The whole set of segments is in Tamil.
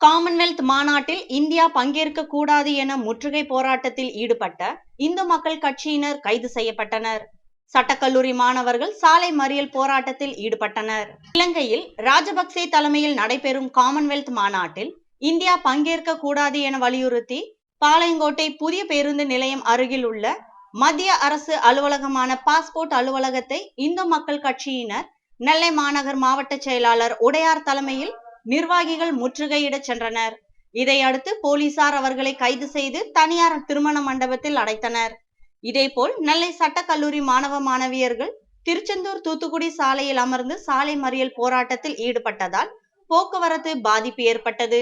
காமன்வெல்த் மாநாட்டில் இந்தியா பங்கேற்க கூடாது என முற்றுகை போராட்டத்தில் ஈடுபட்ட இந்து மக்கள் கட்சியினர் கைது செய்யப்பட்டனர். சட்டக்கல்லூரி மாணவர்கள் சாலை மறியல் போராட்டத்தில் ஈடுபட்டனர். இலங்கையில் ராஜபக்சே தலைமையில் நடைபெறும் காமன்வெல்த் மாநாட்டில் இந்தியா பங்கேற்க கூடாது என வலியுறுத்தி பாளையங்கோட்டை புதிய பேருந்து நிலையம் அருகில் உள்ள மத்திய அரசு அலுவலகமான பாஸ்போர்ட் அலுவலகத்தை இந்து மக்கள் கட்சியினர் நெல்லை மாநகர் மாவட்ட செயலாளர் உடையார் தலைமையில் நிர்வாகிகள் முற்றுகையிடச் சென்றனர். இதையடுத்து போலீசார் அவர்களை கைது செய்து தனியார் திருமண மண்டபத்தில் அடைத்தனர். இதேபோல் நெல்லை சட்டக்கல்லூரி மாணவ மாணவியர்கள் திருச்செந்தூர் தூத்துக்குடி சாலையில் அமர்ந்து சாலை மறியல் போராட்டத்தில் ஈடுபட்டதால் போக்குவரத்து பாதிப்பு ஏற்பட்டது.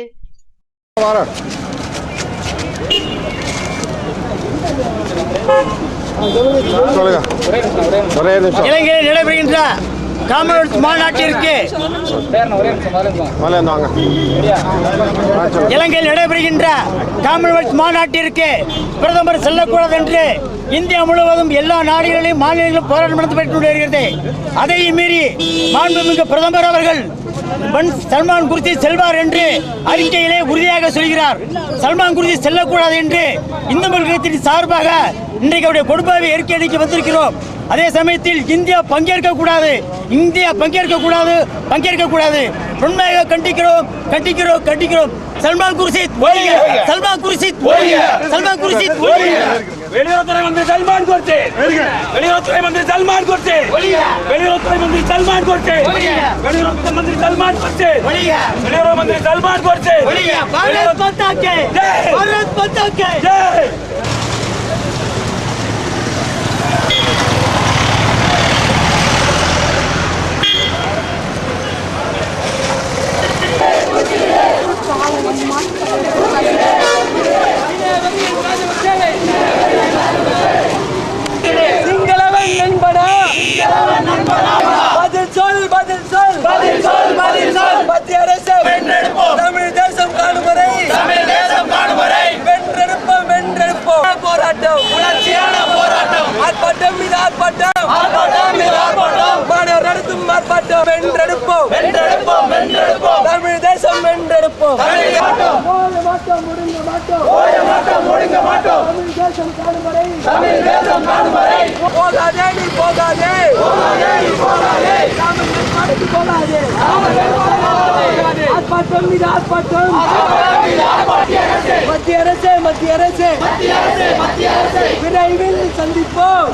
ஒரே நிமிஷம். காமன்வெல்த் மாநாட்டிற்கு. இலங்கையில் நடைபெறுகின்ற காமன்வெல்த் மாநாட்டிற்கு பிரதமர் செல்லக்கூடாது என்று இந்தியா முழுவதும் எல்லா நாடுகளிலும் மாநிலங்களிலும் போராட்டம் நடத்தப்பட்டு வருகிறது. அதையும் மீறி மாண்புமிகு பிரதமர் அவர்கள் சல்மான் குர்தி செல்வார் என்று அறிக்கையிலே உறுதியாக சொல்கிறார். சல்மான் குர்தி செல்லக்கூடாது என்று இந்து மக்களத்தின் சார்பாக இன்றைக்கு அவருடைய கொடுப்பாவை அறிக்கை அளிக்க வந்திருக்கிறோம். அதே சமயத்தில் இந்தியா பங்கேற்க கூடாது இந்தியா பங்கேற்க கூடாது பங்கேற்க கூடாது. உண்மையாக கண்டிக்கிறோம் கண்டிக்கிறோம் கண்டிக்கிறோம். சல்மான் குர்ஷித் சல்மான் குர்ஷித் சல்மான் குர்ஷித் வெளியுறவுத்துறை மந்திரி சல்மான் குர்த்தி வெளியுறவுத்துறை மந்திரி சல்மான் குர்த்தி வெளியுறவுத்துறை மந்திரி சல்மான் குர்த்தி வெளியுறவுத்துறை மந்திரி சல்மான் ஒழிக வெளியுறவு மந்திரி சல்மான் ஒழிக பாரத் மாதா கே. பாரத் மாதா கே ஜெய் சிங்களவன் நண்பனா பதில் சொல் பதில் சொல் பதில் சொல் பதில் சொல் மத்திய அரசு வென்றெடுப்போம் தமிழ் தேசம் காணும் வரை தமிழ் தேசம் காணும் வரை வென்றெடுப்போம் வென்றெடுப்போம் போராட்டம் உணர்ச்சியான போராட்டம் ஆர்ப்பாட்டம் மீது ஆர்ப்பாட்டம். ஆர்ப்பாட்டம் மீது ஆர்ப்பாட்டம். மாணவர் நடத்தும் ஆர்ப்பாட்டம். வென்றெடுப்போம். வென்றெடுப்போம் வென்றெடுப்போம். தமிழ் தேசம் வென்றெடுப்போம். ஓய மாட்டோம் முடுங்க மாட்டோம். ஓய மாட்டோம் முடுங்க மாட்டோம். தமிழ் தேசம் காணும் வரை. தமிழ் தேசம் காணும் வரை. போகாதே நீ போகாதே. போகாதே நீ போகாதே. நாம நாட்டுக்கு போகாதே. ஆர்ப்பாட்டம் மீது ஆர்ப்பாட்டம். மத்திய அரசே மத்திய அரசே. விரைவில் சந்திப்போம்.